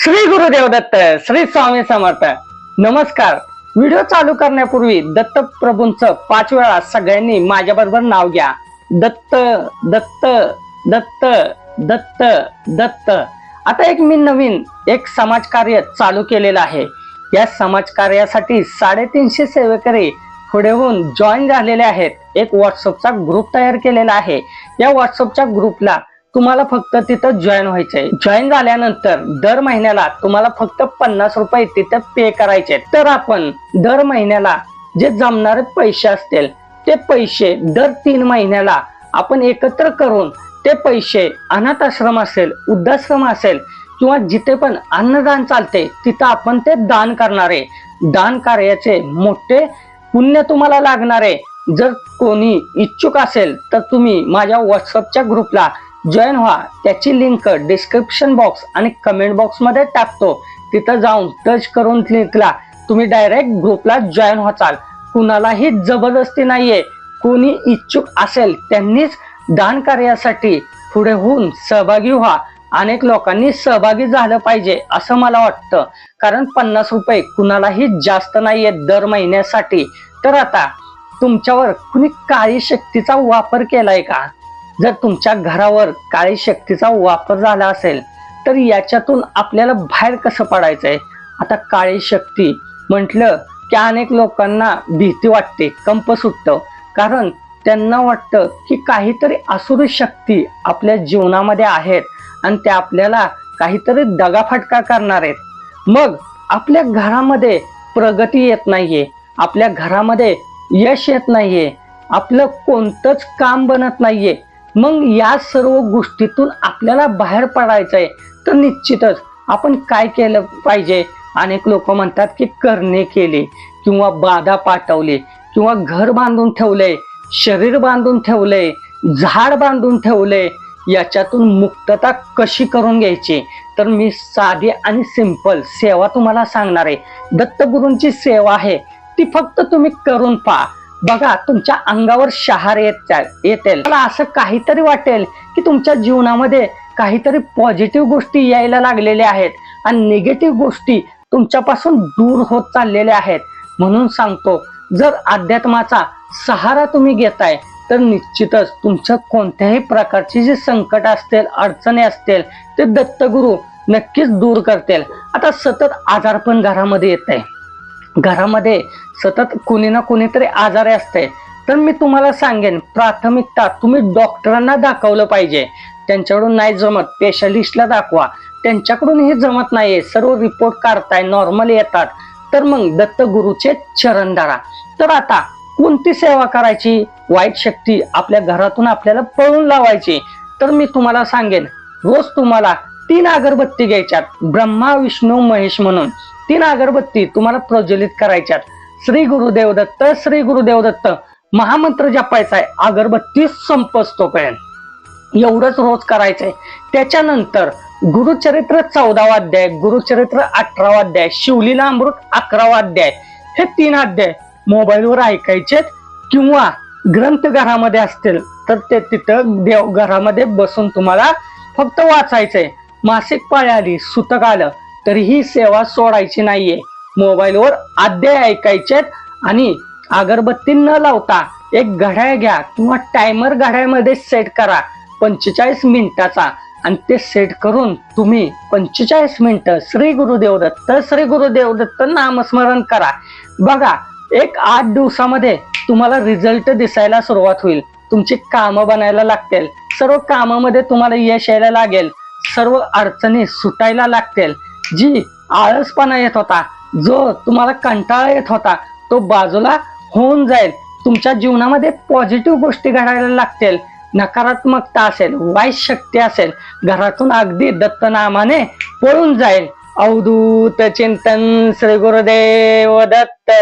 श्री गुरुदेव दत्त श्री स्वामी समर्थ. नमस्कार. व्हिडिओ चालू करण्यापूर्वी दत्त प्रभूंच पाच वेळा सगळ्यांनी माझ्या बरोबर नाव घ्या. दत्त दत्त दत्त दत्त दत्त. आता एक मी नवीन एक समाजकार्य चालू केलेलं आहे. या समाजकार्यासाठी साडेतीनशे सेवेकरी पुढे होऊन जॉईन झालेले आहेत. एक व्हॉट्सअपचा ग्रुप तयार केलेला आहे. या व्हॉट्सअपच्या ग्रुपला तुम्हाला फक्त तिथं जॉईन व्हायचंय जॉईन झाल्यानंतर दर महिन्याला तुम्हाला फक्त पन्नास रुपये तिथं पे करायचे तर आपण दर महिन्याला जे जमणारे पैसे असतील ते पैसे दर तीन महिन्याला आपण एकत्र करून ते पैसे अनाथ आश्रम असेल वृद्धाश्रम असेल किंवा जिथे पण अन्नदान चालते तिथं आपण ते दान करणारे दान कार्याचे मोठे पुण्य तुम्हाला लागणारे जर कोणी इच्छुक असेल तर तुम्ही माझ्या व्हॉट्सअपच्या ग्रुपला जॉईन व्हा. त्याची लिंक डिस्क्रिप्शन बॉक्स आणि कमेंट बॉक्समध्ये टाकतो. तिथं जाऊन टच करून लिंकला तुम्ही डायरेक्ट ग्रुपला जॉईन व्हाचाल. कुणालाही जबरदस्ती नाहीये. कोणी इच्छुक असेल त्यांनीच दान कार्यासाठी पुढे होऊन सहभागी व्हा. अनेक लोकांनी सहभागी झालं पाहिजे असं मला वाटतं. कारण पन्नास रुपये कुणालाही जास्त नाहीये दर महिन्यासाठी. तर आता तुमच्यावर कुणी काही शक्तीचा वापर केलाय का? जर तुमच्या घरावर काळी शक्तीचा वापर झाला असेल तर याच्यातून आपल्याला बाहेर कसं पडायचं आहे आता काळी शक्ती म्हटलं की अनेक लोकांना भीती वाटते कंप सुटतं कारण त्यांना वाटतं की काहीतरी असुरी शक्ती आपल्या जीवनामध्ये आहेत आणि त्या आपल्याला काहीतरी दगाफटका करणार आहेत. मग आपल्या घरामध्ये प्रगती येत नाहीये आपल्या घरामध्ये यश येत नाहीये आपलं कोणतंच काम बनत नाहीये मग या सर्व गोष्टीतून आपल्याला बाहेर पडायचं आहे तर निश्चितच आपण काय केलं पाहिजे? अनेक लोक म्हणतात की करणे केले किंवा बाधा पाठवले किंवा घर बांधून ठेवलंय शरीर बांधून ठेवलंय झाड बांधून ठेवलंय याच्यातून मुक्तता कशी करून घ्यायची? तर मी साधी आणि सिंपल सेवा तुम्हाला सांगणार आहे. दत्तगुरूंची सेवा आहे ती फक्त तुम्ही करून पहा. बघा तुमच्या अंगावर शहार येत येतील. मला असं काहीतरी वाटेल की तुमच्या जीवनामध्ये काहीतरी पॉझिटिव्ह गोष्टी यायला लागलेल्या आहेत आणि निगेटिव्ह गोष्टी तुमच्यापासून दूर होत चाललेल्या आहेत. म्हणून सांगतो जर अध्यात्माचा सहारा तुम्ही घेताय तर निश्चितच तुमच्या कोणत्याही प्रकारची जी संकट असतील अडचणी असतील ते दत्तगुरु नक्कीच दूर करतील. आता सतत आजारपण घरामध्ये येत आहे घरामध्ये सतत कुणी ना कुणीतरी आजारी असते तर मी तुम्हाला सांगेन प्राथमिकता तुम्ही डॉक्टरांना दाखवलं पाहिजे. त्यांच्याकडून नाही जमत स्पेशलिस्टला दाखवा. त्यांच्याकडून हे जमत नाहीये सर्व रिपोर्ट काढताय नॉर्मल येतात. तर मग दत्तगुरूचे चरण धरा. तर आता कोणती सेवा करायची? वाईट शक्ती आपल्या घरातून आपल्याला पळून लावायची. तर मी तुम्हाला सांगेन रोज तुम्हाला तीन अगरबत्ती घ्यायच्यात. ब्रह्मा विष्णू महेश म्हणून. तीन अगरबत्ती तुम्हाला प्रज्वलित करायच्यात. श्री गुरुदेव दत्त श्री गुरुदेव दत्त महामंत्र जपायचा आहे अगरबत्ती संपसतो पर्यंत. एवढंच रोज करायचंय. त्याच्यानंतर गुरुचरित्र चौदावा अध्याय गुरुचरित्र अठरावा अध्याय शिवलीला अमृत अकरावा अध्याय हे तीन अध्याय मोबाईलवर ऐकायचे किंवा ग्रंथ घरामध्ये असतील तर ते तिथं देव घरामध्ये बसून तुम्हाला फक्त वाचायचंय. मासिक पाळी आली सुतक आलं तरीही सेवा सोडायची नाहीये. मोबाईलवर अध्याय ऐकायचेत आणि अगरबत्ती न लावता एक घड्याळ घ्या किंवा टायमर घड्याळमध्ये सेट करा. पंचेचाळीस मिनिटाचा आणि ते सेट करून तुम्ही पंचेचाळीस मिनिटं श्री गुरुदेव दत्त श्री गुरुदेव दत्त नामस्मरण करा. बघा एक आठ दिवसामध्ये तुम्हाला रिझल्ट दिसायला सुरुवात होईल. तुमची कामं बनायला लागतील. सर्व कामामध्ये तुम्हाला यश यायला लागेल. सर्व अडचणी सुटायला लागतील. जी आळसपणा येत होता जो तुम्हाला कंटाळा येत होता तो बाजूला होऊन जाईल. तुमच्या जीवनामध्ये पॉझिटिव्ह गोष्टी घडायला लागतील. नकारात्मकता असेल वाईट शक्ती असेल घरातून अगदी दत्तनामाने पळून जाईल. अवधूत चिंतन श्री गुरुदेव दत्त.